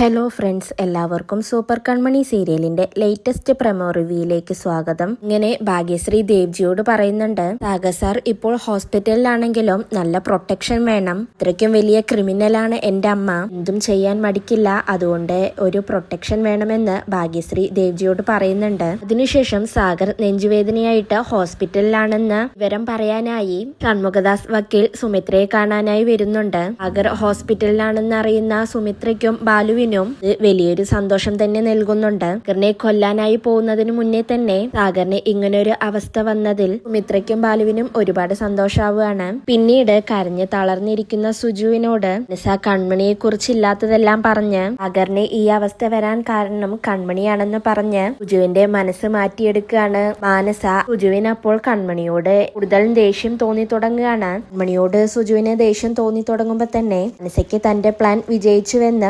Hello friends എല്ലാവർക്കും super Kanmani സീരിയലിന്റെ latest promo റിവ്യൂയിലേക്ക് സ്വാഗതം. ഇങ്ങനെ ഭാഗ്യശ്രീ ദേവ്ജിയോട് പറയുന്നുണ്ട് സാഗർ സാർ ഇപ്പോൾ ഹോസ്പിറ്റലിലാണെങ്കിലും നല്ല പ്രൊട്ടക്ഷൻ വേണം. ഇത്രയ്ക്കും വലിയ ക്രിമിനലാണ് എന്റെ അമ്മ. എന്തും ചെയ്യാൻ മടിക്കില്ല. അതുകൊണ്ട് ഒരു പ്രൊട്ടക്ഷൻ വേണമെന്ന് ഭാഗ്യശ്രീ ദേവ്ജിയോട് പറയുന്നുണ്ട്. അതിനുശേഷം സാഗർ നെഞ്ചുവേദനയായിട്ട് ഹോസ്പിറ്റലിലാണെന്ന് വിവരം പറയാനായി ഷൺമുഖദാസ് വക്കീൽ സുമിത്രയെ കാണാനായി വരുന്നുണ്ട്. സാഗർ ഹോസ്പിറ്റലിലാണെന്ന് അറിയുന്ന സുമിത്രയ്ക്കും ബാലുവിനും ഇത് വലിയൊരു സന്തോഷം തന്നെ നൽകുന്നുണ്ട്. സാഗറിനെ കൊല്ലാനായി പോകുന്നതിന് മുന്നേ തന്നെ സാഗറിന് ഇങ്ങനൊരു അവസ്ഥ വന്നതിൽ സുമിത്രയ്ക്കും ബാലുവിനും ഒരുപാട് സന്തോഷാവുകയാണ്. പിന്നീട് കരഞ്ഞ് തളർന്നിരിക്കുന്ന സുജുവിനോട് നിസ കൺമണിയെ കുറിച്ചില്ലാത്തതെല്ലാം പറഞ്ഞ് സാഗറിന് ഈ അവസ്ഥ വരാൻ കാരണം കൺമണിയാണെന്ന് പറഞ്ഞ് സുജുവിന്റെ മനസ്സ് മാറ്റിയെടുക്കുകയാണ്. മാനസ സുജുവിന് അപ്പോൾ കൺമണിയോട് കൂടുതൽ ദേഷ്യം തോന്നി തുടങ്ങുകയാണ്. കൺമണിയോട് സുജുവിന് ദേഷ്യം തോന്നി തുടങ്ങുമ്പോൾ തന്നെ മനസ്സയ്ക്ക് തന്റെ പ്ലാൻ വിജയിച്ചുവെന്ന്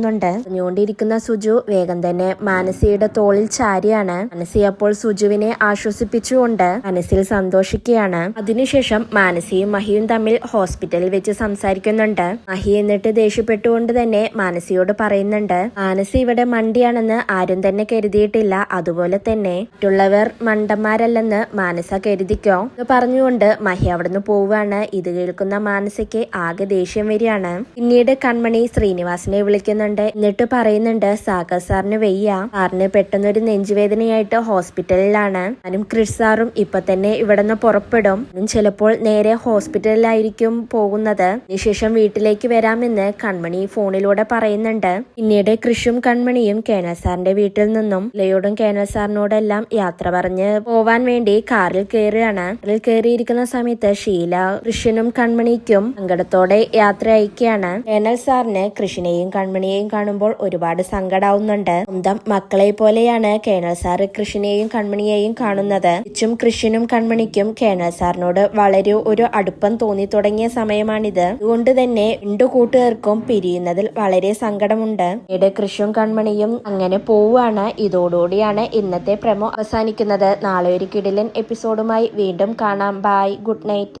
മനസ്സിലാവുന്നുണ്ട് പറഞ്ഞുകൊണ്ടിരിക്കുന്ന സുജു വേഗം തന്നെ മാനസിയുടെ തോളിൽ ചാരിയാണ്. മാനസി അപ്പോൾ സുജുവിനെ ആശ്വസിപ്പിച്ചുകൊണ്ട് മനസ്സിൽ സന്തോഷിക്കുകയാണ്. അതിനുശേഷം മാനസിയും മഹിയും തമ്മിൽ ഹോസ്പിറ്റലിൽ വെച്ച് സംസാരിക്കുന്നുണ്ട്. മഹി എന്നിട്ട് ദേഷ്യപ്പെട്ടുകൊണ്ട് തന്നെ മാനസിയോട് പറയുന്നുണ്ട് മാനസി ഇവിടെ മണ്ടിയാണെന്ന് ആരും തന്നെ കരുതിയിട്ടില്ല. അതുപോലെ തന്നെ മറ്റുള്ളവർ മണ്ടന്മാരല്ലെന്ന് മാനസ കരുതിക്കോ? എന്ന് പറഞ്ഞുകൊണ്ട് മഹി അവിടുന്ന് പോവുകയാണ്. ഇത് കേൾക്കുന്ന മാനസയ്ക്ക് ആകെ ദേഷ്യം വരികയാണ്. പിന്നീട് കൺമണി ശ്രീനിവാസിനെ വിളിക്കുന്നുണ്ട് എന്നിട്ട് പറയുന്നുണ്ട് സാഗർ സാറിന് വെയ്യ. സാറിന് പെട്ടെന്നൊരു നെഞ്ചുവേദനയായിട്ട് ഹോസ്പിറ്റലിലാണ്. ഞാനും ക്രിഷ് സാറും ഇപ്പൊ തന്നെ ഇവിടെ നിന്ന് പുറപ്പെടും ചിലപ്പോൾ നേരെ ഹോസ്പിറ്റലിലായിരിക്കും പോകുന്നത്. അതിനുശേഷം വീട്ടിലേക്ക് വരാമെന്ന് കൺമണി ഫോണിലൂടെ പറയുന്നുണ്ട്. പിന്നീട് കൃഷും കൺമണിയും കേണൽ സാറിന്റെ വീട്ടിൽ നിന്നും ലയോടും കേണൽ സാറിനോടെല്ലാം യാത്ര പറഞ്ഞ് പോവാൻ വേണ്ടി കാറിൽ കയറുകയാണ്. കാറിൽ കയറിയിരിക്കുന്ന സമയത്ത് ഷീല കൃഷിനും കൺമണിക്കും സങ്കടത്തോടെ യാത്ര അയക്കുകയാണ്. കേണൽ സാറിന് കൃഷിനെയും കൺമണിയെയും കാണുമ്പോൾ ഒരുപാട് സങ്കടാവുന്നുണ്ട്. സ്വന്തം മക്കളെ പോലെയാണ് കേണൽ സാറ് കൃഷ്ണനെയും കൺമണിയെയും കാണുന്നത്. തിരിച്ചും കൃഷ്ണനും കൺമണിക്കും കേണൽ സാറിനോട് വളരെ ഒരു അടുപ്പം തോന്നി തുടങ്ങിയ സമയമാണിത്. അതുകൊണ്ട് തന്നെ രണ്ടു കൂട്ടുകാർക്കും പിരിയുന്നതിൽ വളരെ സങ്കടമുണ്ട്. പിന്നീട് കൃഷ്ണും കൺമണിയും അങ്ങനെ പോവുകയാണ്. ഇതോടുകൂടിയാണ് ഇന്നത്തെ പ്രമോ അവസാനിക്കുന്നത്. നാളെ ഒരു കിടിലൻ എപ്പിസോഡുമായി വീണ്ടും കാണാം. ബൈ. Good night.